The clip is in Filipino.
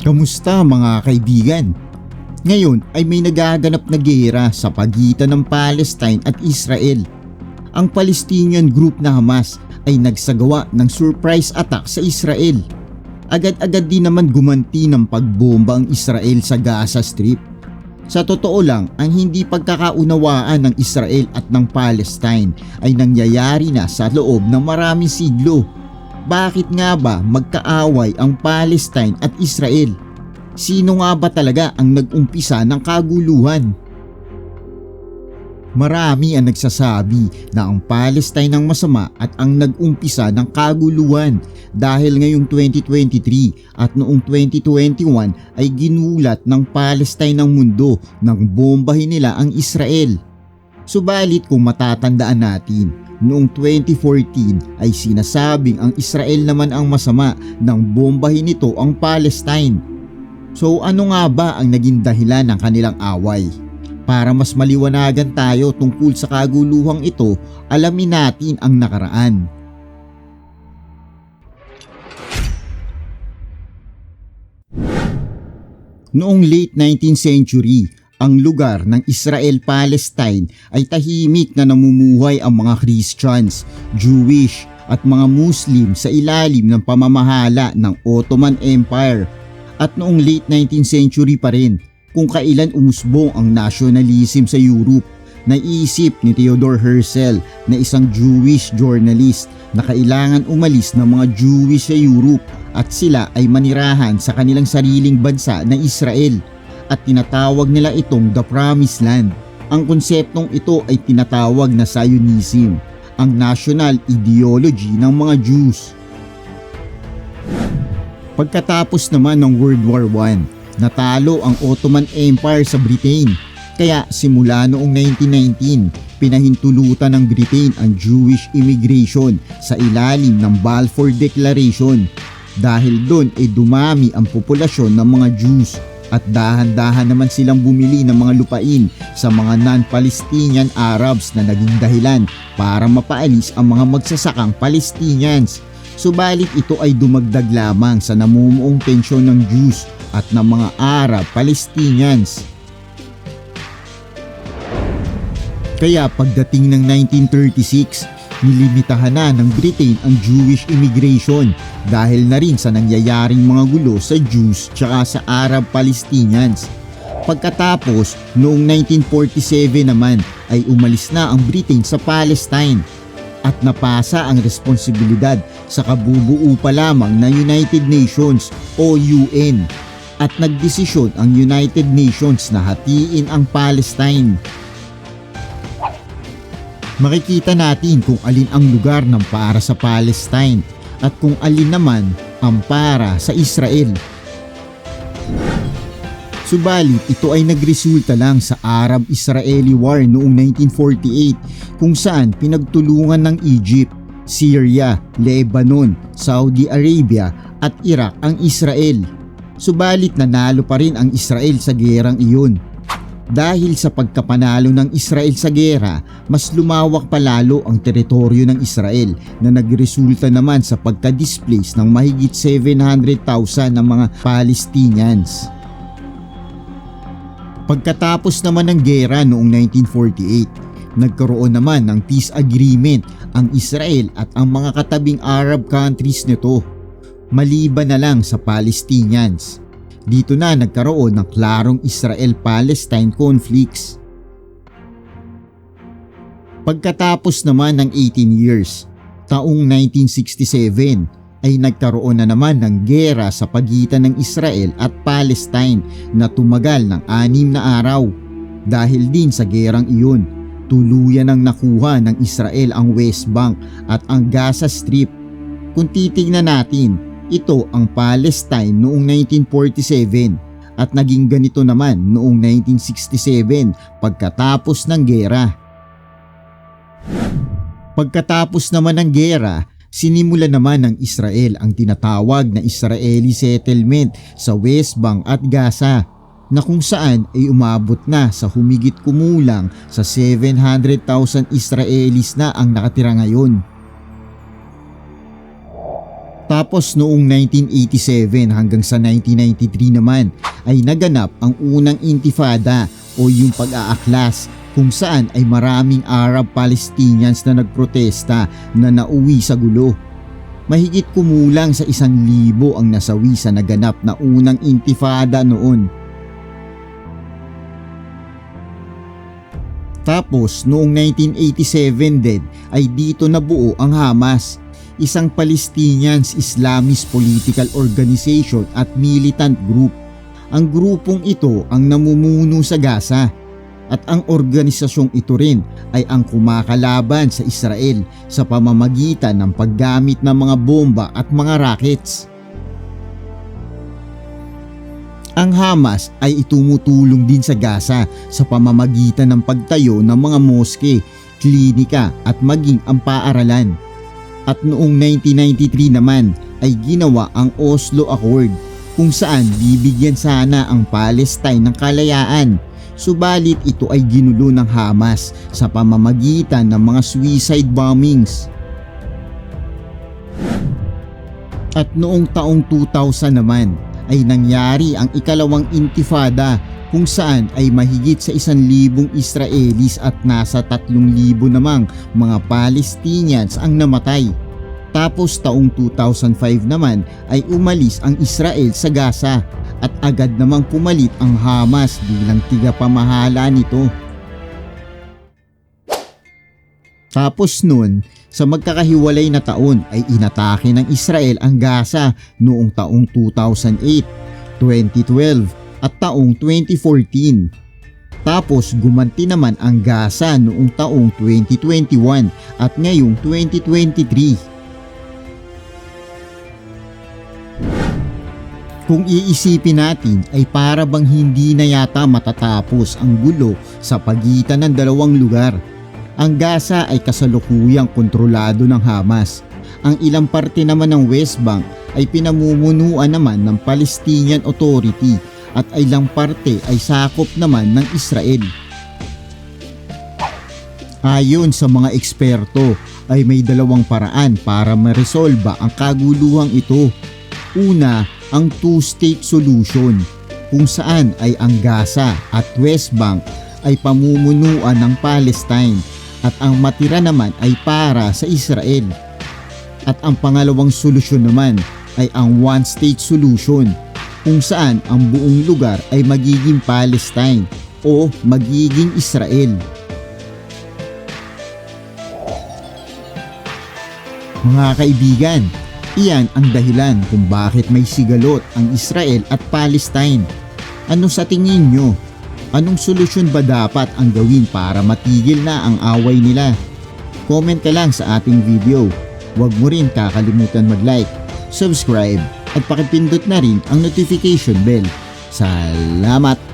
Kamusta mga kaibigan? Ngayon ay may nagaganap na gera sa pagitan ng Palestine at Israel. Ang Palestinian group na Hamas ay nagsagawa ng surprise attack sa Israel. Agad-agad din naman gumanti ng pagbomba ang Israel sa Gaza Strip. Sa totoo lang, ang hindi pagkakaunawaan ng Israel at ng Palestine ay nangyayari na sa loob ng maraming siglo. Bakit nga ba magkaaway ang Palestine at Israel? Sino nga ba talaga ang nag-umpisa ng kaguluhan? Marami ang nagsasabi na ang Palestine ang masama at ang nag-umpisa ng kaguluhan dahil ngayong 2023 at noong 2021 ay ginulat ng Palestine ng mundo nang bombahin nila ang Israel. Subalit kung matatandaan natin, noong 2014 ay sinasabing ang Israel naman ang masama nang bombahin nito ang Palestine. So ano nga ba ang naging dahilan ng kanilang away? Para mas maliwanagan tayo tungkol sa kaguluhang ito, alamin natin ang nakaraan. Noong late 19th century, ang lugar ng Israel-Palestine ay tahimik na namumuhay ang mga Christians, Jewish at mga Muslim sa ilalim ng pamamahala ng Ottoman Empire. At noong late 19th century pa rin, kung kailan umusbong ang nationalism sa Europe, naisip ni Theodor Herzl na isang Jewish journalist na kailangan umalis ng mga Jewish sa Europe at sila ay manirahan sa kanilang sariling bansa na Israel at tinatawag nila itong The Promised Land. Ang konseptong ito ay tinatawag na Zionism, ang national ideology ng mga Jews. Pagkatapos naman ng World War I, natalo ang Ottoman Empire sa Britain. Kaya simula noong 1919, pinahintulutan ng Britain ang Jewish immigration sa ilalim ng Balfour Declaration. Dahil doon ay dumami ang populasyon ng mga Jews at dahan-dahan naman silang bumili ng mga lupain sa mga non-Palestinian Arabs na naging dahilan para mapaalis ang mga magsasakang Palestinians. Subalit ito ay dumagdag lamang sa namumuong tensyon ng Jews at ng mga Arab Palestinians. Kaya pagdating ng 1936, nilimitahan na ng Britain ang Jewish immigration dahil na rin sa nangyayaring mga gulo sa Jews tsaka sa Arab Palestinians. Pagkatapos, noong 1947 naman ay umalis na ang Britain sa Palestine at napasa ang responsibilidad sa kabubuo pa lamang ng United Nations o UN at nagdesisyon ang United Nations na hatiin ang Palestine. Makikita natin kung alin ang lugar ng para sa Palestine at kung alin naman ang para sa Israel. Subalit ito ay nagresulta lang sa Arab-Israeli War noong 1948 kung saan pinagtulungan ng Egypt, Syria, Lebanon, Saudi Arabia at Iraq ang Israel. Subalit nanalo pa rin ang Israel sa gerang iyon. Dahil sa pagkapanalo ng Israel sa gera, mas lumawak pa lalo ang teritoryo ng Israel na nagresulta naman sa pagka-displace ng mahigit 700,000 ng mga Palestinians. Pagkatapos naman ng gera noong 1948, nagkaroon naman ng peace agreement ang Israel at ang mga katabing Arab countries nito, maliban na lang sa Palestinians. Dito na nagkaroon ng klarong Israel-Palestine conflicts. Pagkatapos naman ng 18 years, taong 1967 ay nagkaroon na naman ng gera sa pagitan ng Israel at Palestine na tumagal ng anim na araw. Dahil din sa gerang iyon, tuluyan ang nakuha ng Israel ang West Bank at ang Gaza Strip. Kung titignan natin, ito ang Palestine noong 1947 at naging ganito naman noong 1967 pagkatapos ng gera. Pagkatapos naman ng gera, sinimula naman ng Israel ang tinatawag na Israeli settlement sa West Bank at Gaza na kung saan ay umabot na sa humigit kumulang sa 700,000 Israelis na ang nakatira ngayon. Tapos noong 1987 hanggang sa 1993 naman ay naganap ang unang intifada o yung pag-aaklas kung saan ay maraming Arab Palestinians na nagprotesta na nauwi sa gulo. Mahigit kumulang sa isang libo ang nasawi sa naganap na unang intifada noon. Tapos noong 1987 din ay dito nabuo ang Hamas, isang Palestinians Islamist political organization at militant group. Ang grupong ito ang namumuno sa Gaza at ang organisasyong ito rin ay ang kumakalaban sa Israel sa pamamagitan ng paggamit ng mga bomba at mga rockets. Ang Hamas ay itumutulong din sa Gaza sa pamamagitan ng pagtayo ng mga moske, klinika at maging ang paaralan. At noong 1993 naman ay ginawa ang Oslo Accord kung saan bibigyan sana ang Palestine ng kalayaan. Subalit ito ay ginulo ng Hamas sa pamamagitan ng mga suicide bombings. At noong taong 2000 naman ay nangyari ang ikalawang intifada kung saan ay mahigit sa isang libong Israelis at nasa tatlong libo namang mga Palestinians ang namatay. Tapos taong 2005 naman ay umalis ang Israel sa Gaza at agad namang pumalit ang Hamas bilang tigapamahala nito. Tapos nun, sa magkakahiwalay na taon ay inatake ng Israel ang Gaza noong taong 2008, 2012 at taong 2014. Tapos gumanti naman ang Gaza noong taong 2021 at ngayong 2023. Kung iisipin natin ay para bang hindi na yata matatapos ang gulo sa pagitan ng dalawang lugar ang Gaza ay kasalukuyang kontrolado ng Hamas. Ang ilang parte naman ng West Bank ay pinamumunuan naman ng Palestinian Authority at ilang parte ay sakop naman ng Israel. Ayon sa mga eksperto ay may dalawang paraan para maresolba ang kaguluhang ito. Una, ang two-state solution kung saan ay ang Gaza at West Bank ay pamumunuan ng Palestine at ang matira naman ay para sa Israel. At ang pangalawang solusyon naman ay ang one-state solution kung saan ang buong lugar ay magiging Palestine o magiging Israel. Mga kaibigan, iyan ang dahilan kung bakit may sigalot ang Israel at Palestine. Ano sa tingin nyo? Anong solusyon ba dapat ang gawin para matigil na ang away nila? Comment ka lang sa ating video. Huwag mo rin kakalimutan mag-like, subscribe at pakipindot na rin ang notification bell. Salamat!